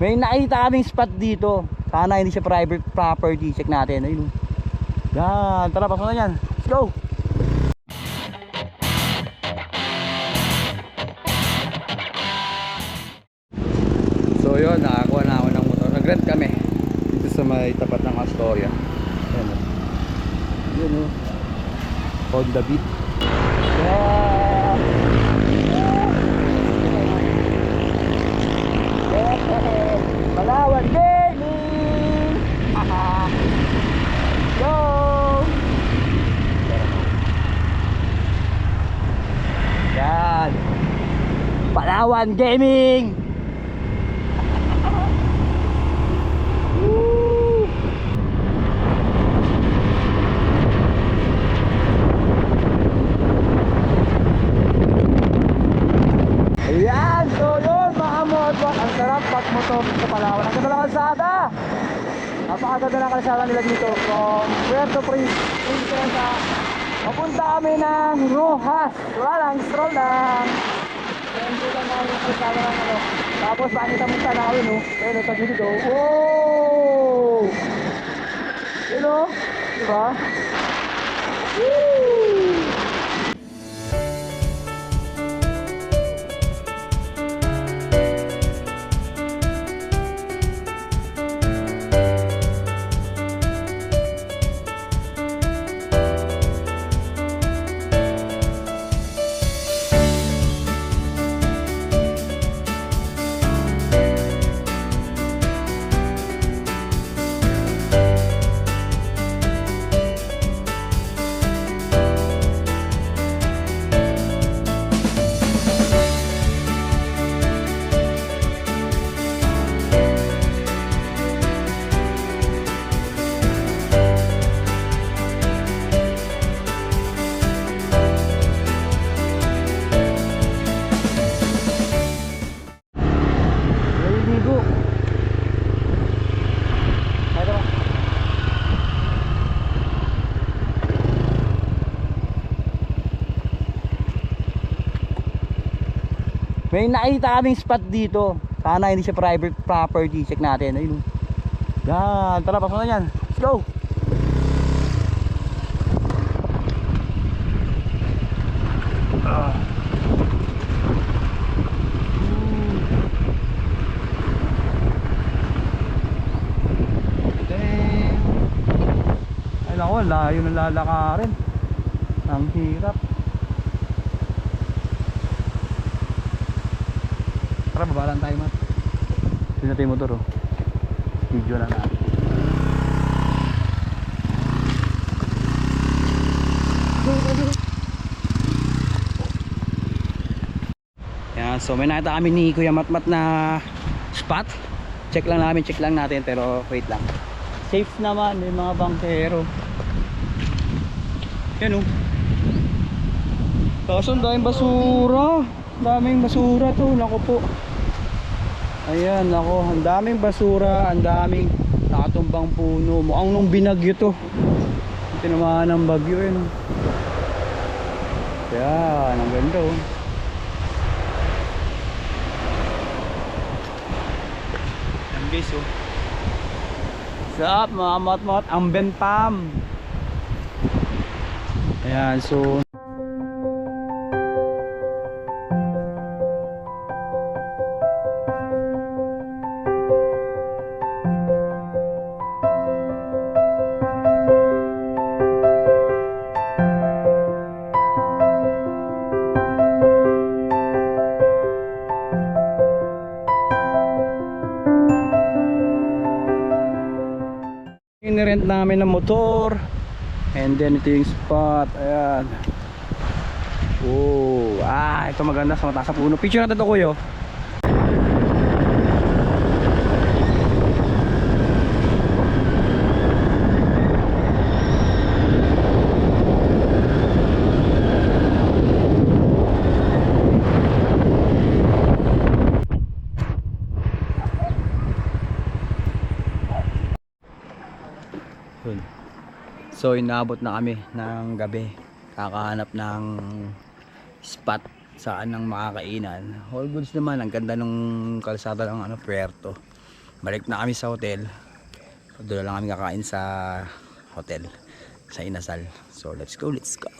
May nakita kaming spot dito. Sana hindi siya private property. Check natin. Ayun. Yan. Tara, pasok na yan. Let's go. So yun, nakakuha na ako ng motor. Nag-rent kami. Dito sa may tapat ng Astoria. Ayan. Yun o. Honda Beat. Yeah. Palawan Gaming! Haha! Go! Yan! Palawan Gaming! Ayan! So yun mga motor, ang sarap pag motor sa Palawan. Ang ganda ng kalsada! Napakaganda ng kalsada nila dito. From Puerto Prin- Princesa, papunta kami ng Rojas. Wala lang, stroll lang. Tapos makikita mo sa namin, no? Ayun, ito dito. Wow! Yun, no? Diba? Woo! May nakita kaming spot dito. Sana hindi siya private property. Check natin. Ayun. Yan. Tara, pasok na yan. Let's go. Ah. Ay nako, layo ng lalakarin. Ang hirap. Tara, baba lang tayo, Mat. Tignan natin yung motor, oh. Video na natin. Yan, so may nakita kami ni Kuya Matmat na spot. Check lang namin, check lang natin pero wait lang. Safe naman, may mga bangkero. Yan oh. Kaso ang daming basura. Daming basura to, nako po. Ayan, nako, ang daming basura, ang daming nakatumbang puno. Mukhang nung binagyo to. Tinamaan ng bagyo oh. Yan, ang ganda oh. Yan guys oh. What's up mga mot-mot? Ang Benpam. Ayan, so Inirent namin ng motor. And then ito yung spot. Ayan. Oh, ah, ito maganda sa mataas sa puno. Picture natin ito kuyo Yun. So inabot na kami ng gabi. Kakahanap ng spot saan ng makakainan. All goods naman, ang ganda ng kalsada ng ano, Puerto. balik na kami sa hotel doon lang kami kakain sa hotel sa Inasal so let's go let's go